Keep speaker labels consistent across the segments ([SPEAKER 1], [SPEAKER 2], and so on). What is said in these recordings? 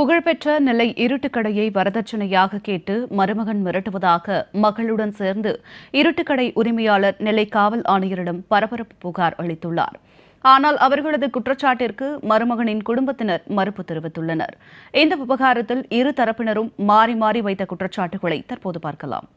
[SPEAKER 1] புகழ்பெற்ற நெல்லை இருட்டுக்கடையை வரதட்சணையாக கேட்டு மருமகன் மிரட்டுவதாக மகளுடன் சேர்ந்து இருட்டுக்கடை உரிமையாளர் நெல்லை காவல் ஆணையரிடம் பரபரப்பு புகார் அளித்துள்ளார். ஆனால் அவர்களது குற்றச்சாட்டிற்கு மருமகனின் குடும்பத்தினர் மறுப்பு தெரிவித்துள்ளனர். இந்த விவகாரத்தில் இரு தரப்பினரும் மாறி மாறி வைத்த குற்றச்சாட்டுகளை தற்போது பார்க்கலாம்.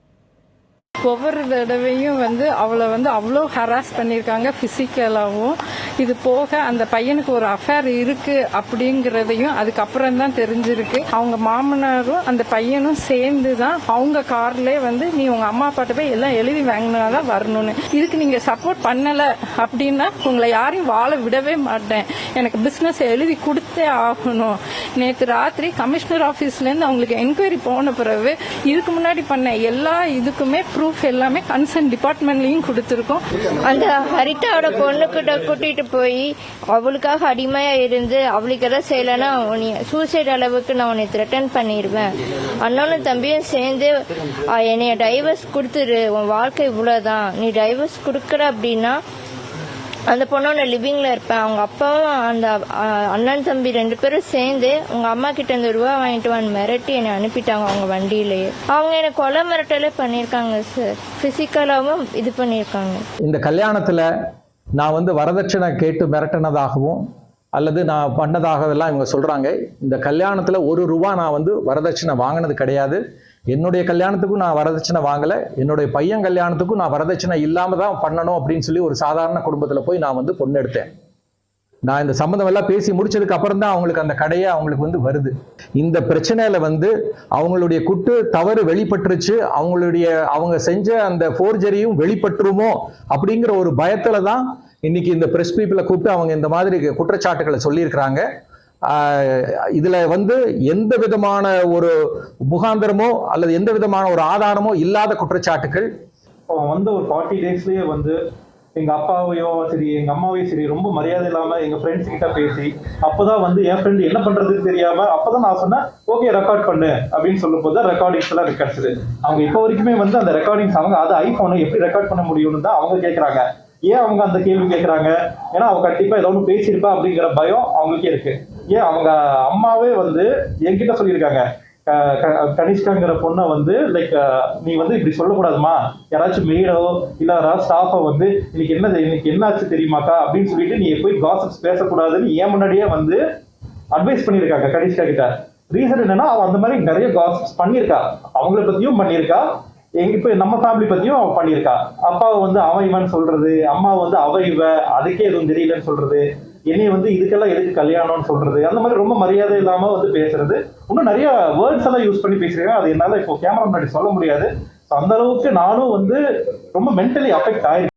[SPEAKER 2] ஒவ்வொரு தடவையும் வந்து அவளை வந்து அவ்வளோ ஹராஸ் பண்ணியிருக்காங்க ஃபிசிக்கலாகவும் இது போக அந்த பையனுக்கு ஒரு அஃபேர் இருக்கு அப்படிங்கிறதையும் அதுக்கப்புறம் தான் தெரிஞ்சிருக்கு. அவங்க மாமனாரும் அந்த பையனும் சேர்ந்து தான் அவங்க கார்லேயே வந்து நீ உங்க அம்மா அப்பாட்ட போய் எல்லாம் எழுதி வாங்கினாதான் வரணும்னு. இதுக்கு நீங்க சப்போர்ட் பண்ணல அப்படின்னா உங்களை யாரையும் வாழ விடவே மாட்டேன். எனக்கு பிசினஸ் எழுதி கொடுத்தே ஆகணும். நேற்று ராத்திரி கமிஷனர் ஆஃபீஸ்லேருந்து அவங்களுக்கு என்கொயரி போன பிறகு இதுக்கு முன்னாடி பண்ண எல்லா இதுக்குமே ப்ரூஃப் எல்லாமே கன்சர்ன் டிபார்ட்மெண்ட்லயும் கொடுத்துருக்கோம்.
[SPEAKER 3] அந்த ஹரிதாவோட பொண்ணுக்கிட்ட கூட்டிட்டு போய் அவளுக்காக அடிமையா இருந்து அவளுக்கு எதாவது செய்யலைன்னா உன்னை சூசைட் அளவுக்கு நான் உன்னை த்ரெட்டன் பண்ணிடுவேன் அண்ணனும் தம்பியும் சேர்ந்து என்னைய டைவர்ஸ் கொடுத்துரு. உன் வாழ்க்கை இவ்வளோதான் நீ டைவர்ஸ் கொடுக்குற அப்படின்னா அந்த பொண்ணோட லிவிங்ல இருப்பேன். அவங்க அப்பாவும் அந்த அண்ணன் தம்பி ரெண்டு பேரும் சேர்ந்து உங்க அம்மா கிட்ட இருந்து ரூபா வாங்கிட்டு வந்து மிரட்டி என்னை அனுப்பிட்டாங்க அவங்க வண்டியிலேயே அவங்க என்னை கொலை மிரட்டலே பண்ணியிருக்காங்க சார் ஃபிசிக்கலாகவும் இது பண்ணியிருக்காங்க.
[SPEAKER 4] இந்த கல்யாணத்தில் நான் வந்து வரதட்சணை கேட்டு மிரட்டினதாகவும் அல்லது நான் பண்ணதாகவெல்லாம் இவங்க சொல்கிறாங்க இந்த கல்யாணத்தில் ஒரு ரூபா நான் வந்து வரதட்சணை வாங்கினது கிடையாது. என்னுடைய கல்யாணத்துக்கும் நான் வரதட்சணை வாங்கலை. என்னுடைய பையன் கல்யாணத்துக்கும் நான் வரதட்சணை இல்லாமல் தான் பண்ணணும் அப்படின்னு சொல்லி ஒரு சாதாரண குடும்பத்தில் போய் நான் வந்து பொண்ணு எடுத்தேன். நான் இந்த சம்மந்தம் எல்லாம் பேசி முடிச்சதுக்கு அப்புறம் தான் அவங்களுக்கு அந்த கடையை அவங்களுக்கு வந்து வருது. இந்த பிரச்சனையில வந்து அவங்களுடைய குட்டு தவறு வெளிப்பட்டுருச்சு. அவங்களுடைய அவங்க செஞ்ச அந்த ஃபோர்ஜரியும் வெளிப்பட்டுருமோ அப்படிங்கிற ஒரு பயத்துல தான் இன்னைக்கு இந்த பிரஸ் பீப்புளை கூப்பிட்டு அவங்க இந்த மாதிரி குற்றச்சாட்டுகளை சொல்லியிருக்கிறாங்க. இதில் வந்து எந்த விதமான ஒரு முகாந்திரமோ அல்லது எந்த விதமான ஒரு ஆதாரமோ இல்லாத குற்றச்சாட்டுகள்.
[SPEAKER 5] அவன் வந்து ஒரு ஃபார்ட்டி டேஸ்லேயே வந்து எங்க அப்பாவையோ சரி எங்க அம்மாவையும் சரி ரொம்ப மரியாதை இல்லாம எங்க ஃப்ரெண்ட்ஸ் கிட்ட பேசி அப்பதான் வந்து என் ஃப்ரெண்ட் என்ன பண்றதுன்னு தெரியாம அப்பதான் நான் சொன்னேன் ஓகே ரெக்கார்ட் பண்ணு அப்படின்னு சொல்லும் போது ரெக்கார்டிங்ஸ் எல்லாம் கிடைச்சது அவங்க இப்போ வரைக்குமே வந்து அந்த ரெக்கார்டிங்ஸ் அவங்க அது ஐபோனை எப்படி ரெக்கார்ட் பண்ண முடியும்னு தான் அவங்க கேட்குறாங்க ஏன் அவங்க அந்த கேள்வி கேட்குறாங்க ஏன்னா அவங்க கண்டிப்பா ஏதோ ஒன்று பேசியிருப்பா அப்படிங்கிற பயம் அவங்களுக்கே இருக்கு. ஏன் அவங்க அம்மாவே வந்து என்கிட்ட சொல்லியிருக்காங்க கனிஷ்காங்கிற பொண்ணை வந்து லைக் நீ வந்து இப்படி சொல்லக்கூடாதுமா. யாராச்சும் மெய்டோ இல்லை யாராவது ஸ்டாஃபை வந்து இன்னைக்கு என்ன இன்னைக்கு என்னாச்சு தெரியுமாக்கா? அப்படின்னு சொல்லிட்டு நீ போய் காசப்ஸ் பேசக்கூடாதுன்னு ஏன் முன்னாடியே வந்து அட்வைஸ் பண்ணியிருக்காங்க கனிஷ்கா கிட்ட. ரீசன் என்னன்னா அவன் அந்த மாதிரி நிறைய காசப்ஸ் பண்ணியிருக்கா. அவங்கள பத்தியும் பண்ணியிருக்கா. எங்க இப்போ நம்ம ஃபேமிலி பத்தியும் அவன் பண்ணியிருக்கா. அப்பாவை வந்து அவன் இவன் சொல்றது அம்மா வந்து அவ இவ அதுக்கே எதுவும் தெரியலன்னு சொல்றது. என்னைய வந்து இதுக்கெல்லாம் எதுக்கு கல்யாணம்னு சொல்றது? அந்த மாதிரி ரொம்ப மரியாதை இல்லாம வந்து பேசுறது. இன்னும் நிறைய வேர்ட்ஸ் எல்லாம் யூஸ் பண்ணி பேசுறீங்க அது என்னால இப்போ கேமரா முன்னாடி சொல்ல முடியாது. அந்த அளவுக்கு நானும் வந்து ரொம்ப மென்டலி அஃபெக்ட் ஆயிருக்கேன்.